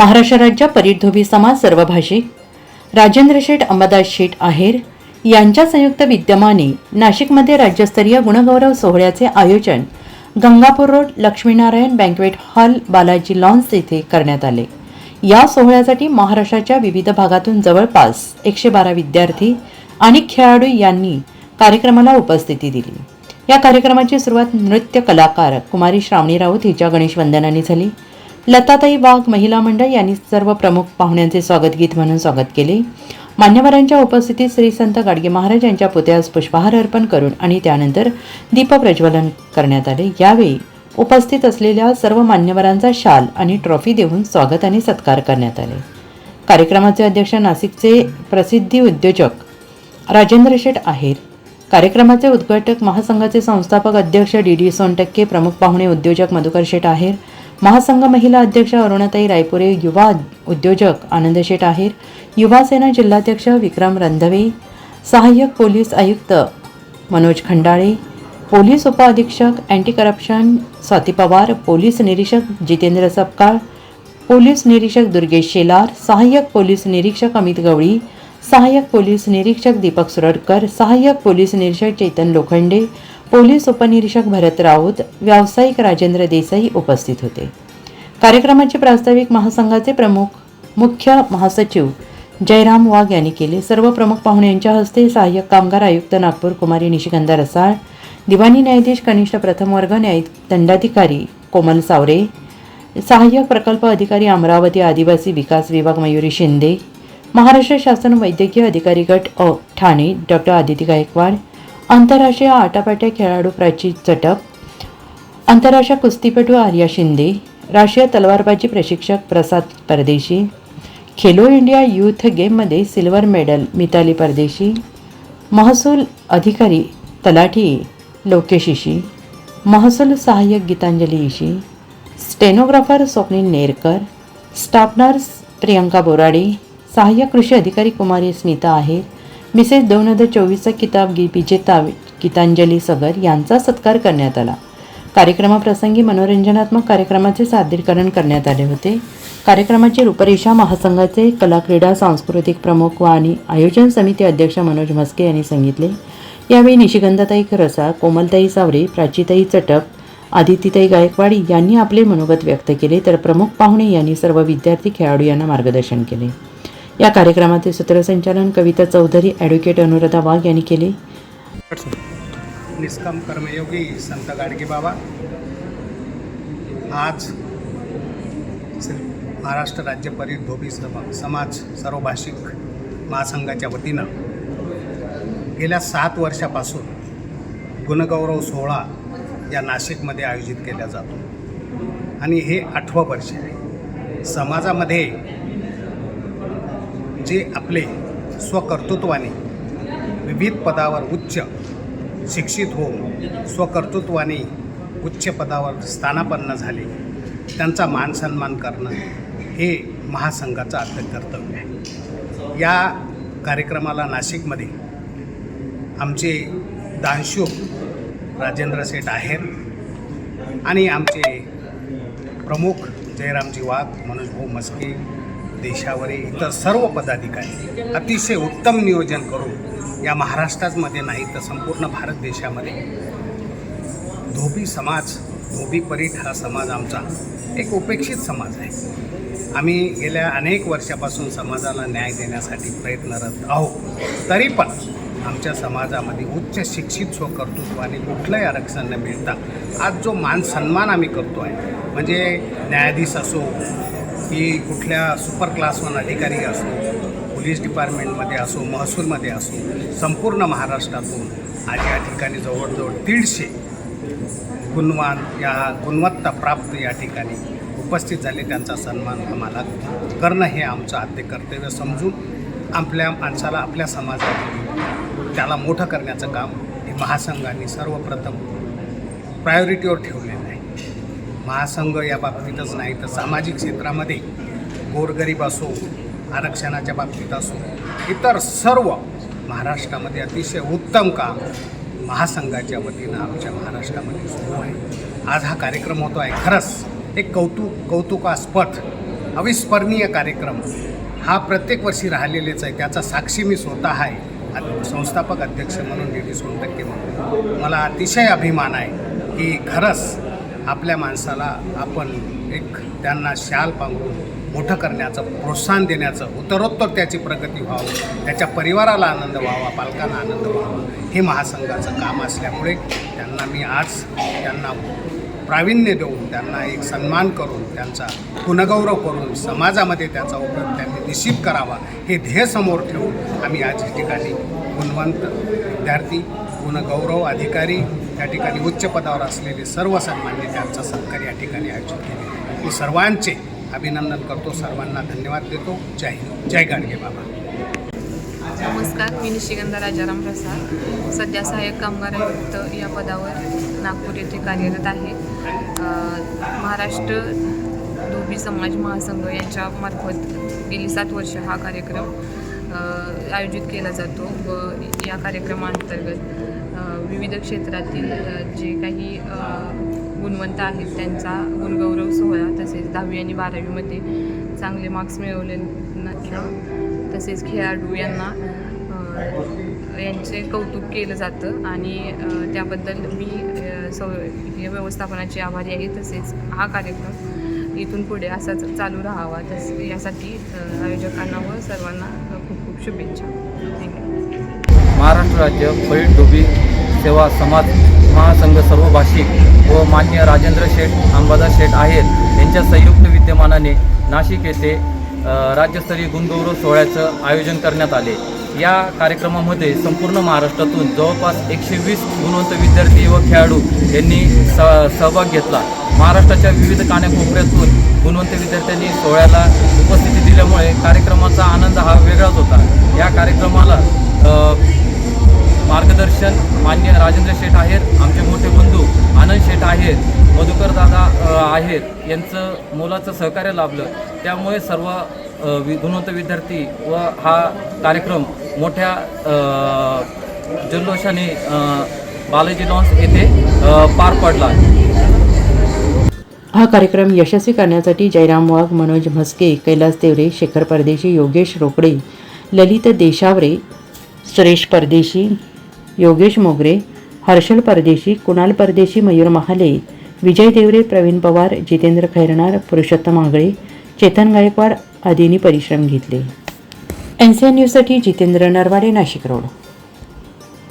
महाराष्ट्र राज्य परिधोबी समाज सर्वभाषिक राजेंद्र शेठ अंबादास शेठ आहेर यांच्या संयुक्त विद्यमाने नाशिकमध्ये राज्यस्तरीय गुणगौरव सोहळ्याचे आयोजन Gangapur road Laxminarayan banquet hall Balaji lawns येथे करण्यात आले. या सोहळ्यासाठी महाराष्ट्राच्या विविध भागातून जवळपास एकशे बारा विद्यार्थी आणि खेळाडू यांनी कार्यक्रमाला उपस्थिती दिली. या कार्यक्रमाची सुरुवात नृत्य कलाकार कुमारी श्रावणी राऊत हिच्या गणेश वंदनाने झाली. लताताई वाघ महिला मंडळ यांनी सर्व प्रमुख पाहुण्यांचे स्वागत गीत म्हणून स्वागत केले. मान्यवरांच्या उपस्थितीत श्री संत गाडगे महाराज यांच्या पुतळ्यास पुष्पहार अर्पण करून आणि त्यानंतर दीपप्रज्वलन करण्यात आले. यावेळी उपस्थित असलेल्या सर्व मान्यवरांचा शाल आणि ट्रॉफी देऊन स्वागत आणि सत्कार करण्यात आले. कार्यक्रमाचे अध्यक्ष नाशिकचे प्रसिद्धी उद्योजक राजेंद्र शेठ आहेर कार्यक्रमाचे उद्घाटक महासंघाचे संस्थापक अध्यक्ष डी डी सोनटक्के प्रमुख पाहुणे उद्योजक मधुकर शेठ आहेर महासंघ महिला अध्यक्ष अरुणाताई रायपुरे युवा उद्योजक आनंद शेठ आहेर युवासेना जिल्हाध्यक्ष विक्रम रंधवे सहाय्यक पोलीस आयुक्त मनोज खंडाळे पोलीस उपअधीक्षक anti corruption Swati Pawar police निरीक्षक जितेंद्र सपकाळ पोलीस निरीक्षक दुर्गेश शेलार सहाय्यक पोलीस निरीक्षक अमित गवळी सहाय्यक पोलीस निरीक्षक दीपक सुरडकर सहाय्यक पोलीस निरीक्षक चेतन लोखंडे पोलीस उपनिरीक्षक भरत राऊत व्यावसायिक राजेंद्र देसाई उपस्थित होते. कार्यक्रमाचे प्रास्ताविक महासंघाचे प्रमुख मुख्य महासचिव जयराम वाघ यांनी केले. सर्व प्रमुख पाहुण्यांच्या हस्ते सहाय्यक कामगार आयुक्त नागपूर कुमारी निशिगंधा रसाळ दिवाणी न्यायाधीश कनिष्ठ प्रथम वर्ग न्याय दंडाधिकारी कोमल सावरे सहाय्यक प्रकल्प अधिकारी अमरावती आदिवासी विकास विभाग मयुरी शिंदे महाराष्ट्र शासन वैद्यकीय अधिकारी गट अ ठाणे डॉक्टर आदिती गायकवाड आंतरराष्ट्रीय आटापाट्या खेळाडू प्राची चटप आंतरराष्ट्रीय कुस्तीपटू आर्या शिंदे राष्ट्रीय तलवारबाजी प्रशिक्षक प्रसाद परदेशी खेलो इंडिया यूथ गेममध्ये सिल्वर मेडल मिताली परदेशी महसूल अधिकारी तलाठी लोकेश इशी महसूल सहाय्यक Geetanjali Ishi stenographer Swapnil Nerkar staff nurse Priyanka Borade सहाय्यक कृषी अधिकारी कुमारी स्मिता आहेत मिसेस दोन हजार चोवीसचा किताब गी. विजेता गीतांजली सगर यांचा सत्कार करण्यात आला. कार्यक्रमाप्रसंगी मनोरंजनात्मक कार्यक्रमाचे सादरीकरण करण्यात आले होते. कार्यक्रमाची रूपरेषा महासंघाचे कला क्रीडा सांस्कृतिक प्रमुख व आणि आयोजन समिती अध्यक्ष मनोज म्हस्के यांनी सांगितले. यावेळी निशिगंधाताई खरसा कोमलताई सावरे प्राचीताई चटप आदितीताई गायकवाडी यांनी आपले मनोगत व्यक्त केले. तर प्रमुख पाहुणे यांनी सर्व विद्यार्थी खेळाडू यांना मार्गदर्शन केले. या कार्यक्रमाचे सूत्रसंचालन कविता चौधरी ॲडव्होकेट अनुराधा वाघ यांनी केले. निष्काम कर्मयोगी संत गाडगे बाबा. आज महाराष्ट्र राज्य परिभोगी धोबी समाज सर्वभाषिक महासंघाच्या वतीनं गेल्या सात वर्षापासून गुणगौरव सोहळा या नाशिकमध्ये आयोजित केला जातो. आणि हे आठवं वर्ष आहे. समाजामध्ये जे आपले स्वकर्तृत्वाने विविध पदावर उच्च शिक्षित होऊन स्वकर्तृत्वाने उच्च पदावर स्थानापन्न झाले त्यांचा मान सन्मान करणं हे महासंघाचं आद्य कर्तव्य आहे. या कार्यक्रमाला नाशिकमध्ये आमचे दानशूक राजेंद्र सेठ आहेर आणि आमचे प्रमुख जयरामजी वाघ मनोजभाऊ मस्के देशावरील इतर सर्व पदाधिकारी अतिशय उत्तम नियोजन करून या महाराष्ट्रामध्ये नाही तर संपूर्ण भारत देशामध्ये धोबी समाज धोबी परीट हा समाज आमचा एक उपेक्षित समाज आहे. आम्ही गेल्या अनेक वर्षापासून समाजाला न्याय देण्यासाठी प्रयत्नरत आहोत. तरी पण आमच्या समाजामध्ये उच्च शिक्षित स्वकर्तृत्वाने कुठलंही आरक्षण न मिळता आज जो मान सन्मान आम्ही करतो आहे म्हणजे न्यायाधीश असो की कुठल्या सुपर क्लास वन अधिकारी असो पोलीस डिपार्टमेंटमध्ये असो महसूलमध्ये असो संपूर्ण महाराष्ट्रातून आज या ठिकाणी जवळजवळ दीडशे गुणवान या गुणवत्ता प्राप्त या ठिकाणी उपस्थित झाले. त्यांचा सन्मान आम्हाला करणं हे आमचं आद्य कर्तव्य समजून आपल्या माणसाला आपल्या समाजात त्याला मोठं करण्याचं काम हे महासंघाने सर्वप्रथम प्रायोरिटीवर ठेवले महासंघ या बाबतीतच नाही तर सामाजिक क्षेत्रामध्ये गोरगरीब असो आरक्षणाच्या बाबतीत असो इतर सर्व महाराष्ट्रामध्ये अतिशय उत्तम काम महासंघाच्या वतीनं आमच्या महाराष्ट्रामध्ये सुरू आहे. आज हा कार्यक्रम होतो आहे. खरंच एक कौतुक कौतुकास्पद अविस्मरणीय कार्यक्रम. हा प्रत्येक वर्षी राहिलेलेच आहे. त्याचा साक्षी मी स्वतः आहे. आणि संस्थापक अध्यक्ष म्हणून डी डी सोनटक्के म्हणून. मला अतिशय अभिमान आहे की खरंच आपल्या माणसाला आपण एक त्यांना शाल पांघरून मोठं करण्याचं प्रोत्साहन देण्याचं उत्तरोत्तर त्याची प्रगती व्हावं त्याच्या परिवाराला आनंद व्हावा पालकांना आनंद व्हावा हे महासंघाचं काम असल्यामुळे त्यांना मी आज त्यांना प्रावीण्य देऊन त्यांना एक सन्मान करून त्यांचा पुनगौरव करून समाजामध्ये त्याचा उपयोग त्यांनी निश्चित करावा हे ध्येय समोर ठेवून आम्ही आज या ठिकाणी गुणवंत विद्यार्थी गुणगौरव अधिकारी या ठिकाणी उच्च पदावर असलेले सर्व सन्मान्य त्यांचा सत्कार या ठिकाणी आयोजित केले. मी सर्वांचे अभिनंदन करतो. सर्वांना धन्यवाद देतो. जय हिंद. जय गाडगे बाबा. नमस्कार. मी निशिगंधा राजाराम प्रसाद सध्या सहाय्यक कामगार आयुक्त या पदावर नागपूर येथे कार्यरत आहे. महाराष्ट्र धोबी समाज महासंघ यांच्या मार्फत गेली सात वर्ष हा कार्यक्रम आयोजित केला जातो व या कार्यक्रमाअंतर्गत विविध क्षेत्रातील जे काही गुणवंत आहेत त्यांचा गुणगौरव सोहळा तसेच दहावी आणि बारावीमध्ये चांगले मार्क्स मिळवलेल्यांना तसेच खेळाडू यांना यांचे कौतुक केलं जातं आणि त्याबद्दल मी सौ हे व्यवस्थापनाची आभारी आहे. तसेच हा कार्यक्रम इथून पुढे असाच चालू राहावा. तस यासाठी आयोजकांना व सर्वांना खूप खूप शुभेच्छा. थँक्यू. महाराष्ट्र राज्य बळीण डोबी सेवा समाज महासंघ सर्वभाषिक व मान्य राजेंद्र शेठ अंबादास शेठ आहेत. यांच्या संयुक्त विद्यमानाने नाशिक येथे राज्यस्तरीय गुणगौरव सोहळ्याचं आयोजन करण्यात आले. या कार्यक्रमामध्ये संपूर्ण महाराष्ट्रातून जवळपास एकशे वीस गुणवंत विद्यार्थी व खेळाडू यांनी स सहभाग घेतला. महाराष्ट्राच्या विविध कानाकोपऱ्यातून गुणवंत विद्यार्थ्यांनी सोहळ्याला उपस्थिती दिल्यामुळे कार्यक्रमाचा आनंद हा वेगळाच होता. या कार्यक्रमाला मार्गदर्शन मान्य राजेंद्र शेठ आहेत आमचे मोठे बंधू आनंद शेठ आहेत मधुकर दादा आहेत यांचं मोलाचं सहकार्य लाभलं. त्यामुळे सर्व वि गुणवंत विद्यार्थी व हा कार्यक्रम मोठ्या जल्लोषाने बालाजी लॉन्स येथे पार पडला. हा कार्यक्रम यशस्वी करण्यासाठी जयराम वाघ मनोज म्हस्के कैलास देवरे शेखर परदेशी योगेश रोकडे ललित देशावरे सुरेश परदेशी योगेश मोगरे हर्षल परदेशी कुणाल परदेशी मयूर महाले विजय देवरे प्रवीण पवार जितेंद्र खैरनार पुरुषोत्तम आगळे चेतन गायकवाड आदींनी परिश्रम घेतले. एन सी एन न्यूजसाठी जितेंद्र नरवाडे नाशिक रोड.